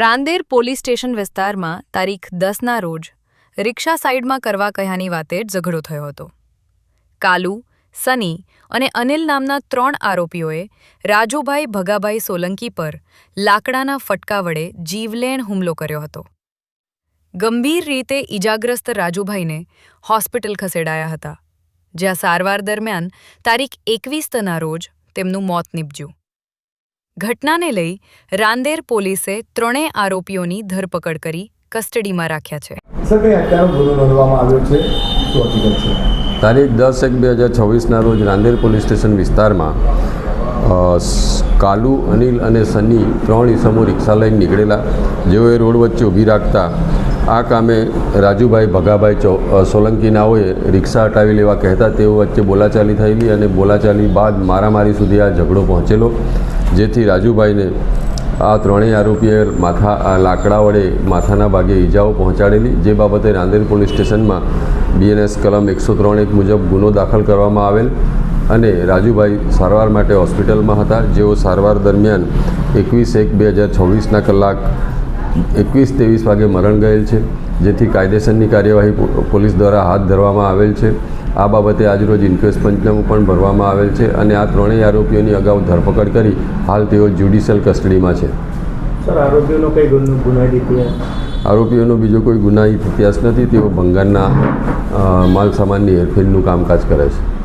Rander police station વિસ્તારમાં તારીખ દસના રોજ રિક્ષા સાઇડમાં કરવા કહ્યાની વાતે ઝઘડો થયો હતો. કાલુ, સની અને અનિલ નામના ત્રણ આરોપીઓએ રાજુભાઈ ભગાભાઈ સોલંકી પર લાકડાના ફટકા વડે જીવલેણ હુમલો કર્યો હતો. ગંભીર રીતે ઈજાગ્રસ્ત રાજુભાઈને હોસ્પિટલ ખસેડાયા હતા, જ્યાં સારવાર દરમિયાન તારીખ એકવીસના રોજ તેમનું મોત નીપજ્યું. ઘટનાને લઈ રાંદેર પોલીસે ત્રણેય આરોપીઓની ધરપકડ કરી કસ્ટડીમાં રાખ્યા છે. તારીખ દસ એક બે હજાર છવ્વીસના રોજ રાંદેર પોલીસ સ્ટેશન વિસ્તારમાં કાલુ અનિલ અને સની ત્રણ ઈસમો રિક્ષા લઈને નીકળેલા. જેઓએ રોડ વચ્ચે ઊભી રાખતા આ કામે રાજુભાઈ ભગાભાઈ ચૌ અ, સોલંકી નાઓએ રિક્ષા હટાવી લેવા કહેતા તેઓ વચ્ચે બોલાચાલી થયેલી અને બોલાચાલી બાદ મારામારી સુધી આ ઝઘડો પહોંચેલો. જેથી રાજુભાઈને આ ત્રણેય આરોપીએ માથા લાકડા વડે માથાના ભાગે ઈજાઓ પહોંચાડેલી, જે બાબતે રાંદેર પોલીસ સ્ટેશનમાં બીએનએસ કલમ એકસો ત્રણ એક મુજબ ગુનો દાખલ કરવામાં આવેલ અને રાજુભાઈ સારવાર માટે હોસ્પિટલમાં હતા. જેઓ સારવાર દરમિયાન એકવીસ એક બે હજાર છવ્વીસના કલાક એકવીસ ત્રેવીસ વાગે મરણ ગયેલ છે, જેથી કાયદેસરની કાર્યવાહી પોલીસ દ્વારા હાથ ધરવામાં આવેલ છે. આ બાબતે આજરોજ ઇન્ક્વેસ્ટ પંચનામું પણ ભરવામાં આવેલ છે અને આ ત્રણેય આરોપીઓની અગાઉ ધરપકડ કરી હાલ તેઓ જ્યુડિશિયલ કસ્ટડીમાં છે. સર આરોપીઓનો કઈ ગુનાહિત ઇતિહાસ આરોપીઓનો બીજો કોઈ ગુનાહિત ઇતિહાસ નથી તેઓ ભંગારના અ, માલ સામાનની હેરફેરનું કામકાજ કરે છે.